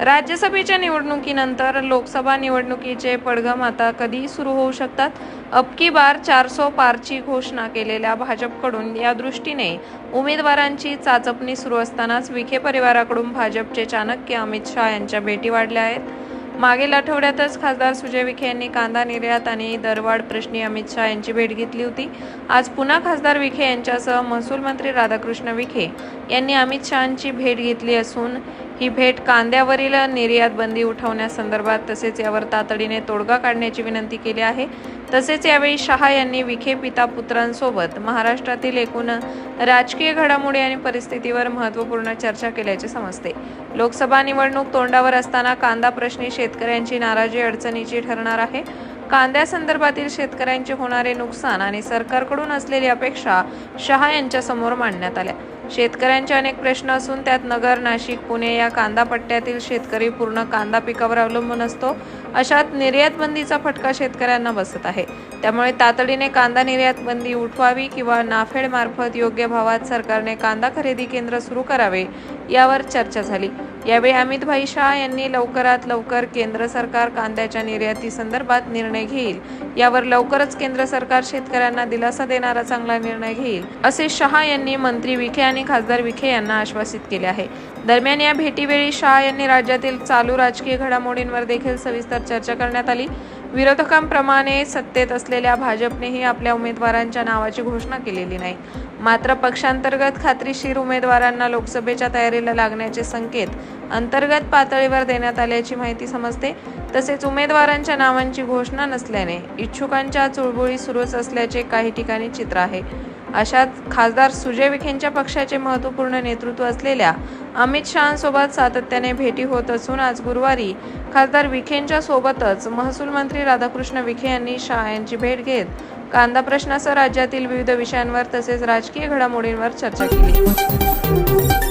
राज्यसभेच्या निवडणुकीनंतर लोकसभा निवडणुकीचे पडघम आता कधी सुरू होऊ शकतात? अबकी बार चारसो पारची घोषणा केलेल्या भाजपकडून या दृष्टीने उमेदवारांची चाचपणी सुरू असतानाच विखे परिवाराकडून भाजपचे चाणक्य अमित शहा यांच्या भेटी वाढल्या आहेत. मागील आठवड्यातच खासदार सुजय विखे यांनी कांदा निर्यात आणि दरवाढ प्रश्नी अमित शहा यांची भेट घेतली होती. आज पुन्हा खासदार विखे यांच्यासह महसूल मंत्री राधाकृष्ण विखे यांनी अमित शहांची भेट घेतली असून ही भेट कांद्यावरील निर्यात बंदी उठवण्यासंदर्भात तसेच यावर तातडीने तोडगा काढण्याची विनंती केली आहे. तसेच यावेळी शहा यांनी विखे पिता पुत्रांसोबत महाराष्ट्रातील एकूण राजकीय घडामोडी आणि परिस्थितीवर महत्त्वपूर्ण चर्चा केल्याचे समजते. लोकसभा निवडणूक तोंडावर असताना कांदा प्रश्नी शेतकऱ्यांची नाराजी अडचणीची ठरणार आहे. कांद्यासंदर्भातील शेतकऱ्यांचे होणारे नुकसान आणि सरकारकडून असलेली अपेक्षा शहा यांच्यासमोर मांडण्यात आल्या. शेतकऱ्यांचे अनेक प्रश्न असून त्यात नगर नाशिक पुणे या कांदा पट्ट्यातील शेतकरी पूर्ण कांदा पिकावर अवलंबून असतो. अशात निर्यात बंदीचा फटका शेतकऱ्यांना बसत आहे. त्यामुळे तातडीने कांदा निर्यात बंदी उठवावी किंवा नाफेड मार्फत योग्य भावात सरकारने कांदा खरेदी केंद्र सुरू करावे यावर चर्चा झाली. यावेळी अमित भाई शहा यांनी लवकरात लवकर केंद्र सरकार कांद्याच्या निर्याती संदर्भात निर्णय घेईल. यावर लवकरच केंद्र सरकार शेतकऱ्यांना दिलासा देणारा चांगला निर्णय घेईल असे शहा यांनी मंत्री विखे आणि खासदार विखे यांना आश्वासित केले आहे. दरम्यान या भेटीवेळी शहा यांनी राज्यातील चालू राजकीय घडामोडींवर देखील सविस्तर चर्चा करण्यात आली. विरोधकांप्रमाणे सत्तेत असलेल्या भाजपनेही आपल्या उमेदवारांच्या नावाची घोषणा केलेली नाही. मात्र पक्षांतर्गत खात्रीशीर उमेदवारांना लोकसभेच्या तयारीला लागण्याचे संकेत अंतर्गत पातळीवर देण्यात आल्याची माहिती समजते. तसेच उमेदवारांच्या नावांची घोषणा नसल्याने इच्छुकांच्या चुळबुळी सुरूच असल्याचे काही ठिकाणी चित्र आहे. अशात खासदार सुजय विखेंच्या पक्षाचे महत्त्वपूर्ण नेतृत्व असलेल्या अमित शहांसोबत सातत्याने भेटी होत असून आज गुरुवारी खासदार विखेंच्या सोबतच महसूल मंत्री राधाकृष्ण विखे यांनी शहा यांची भेट घेत कांदा प्रश्नासह राज्यातील विविध विषयांवर तसेच राजकीय घडामोडींवर चर्चा केली.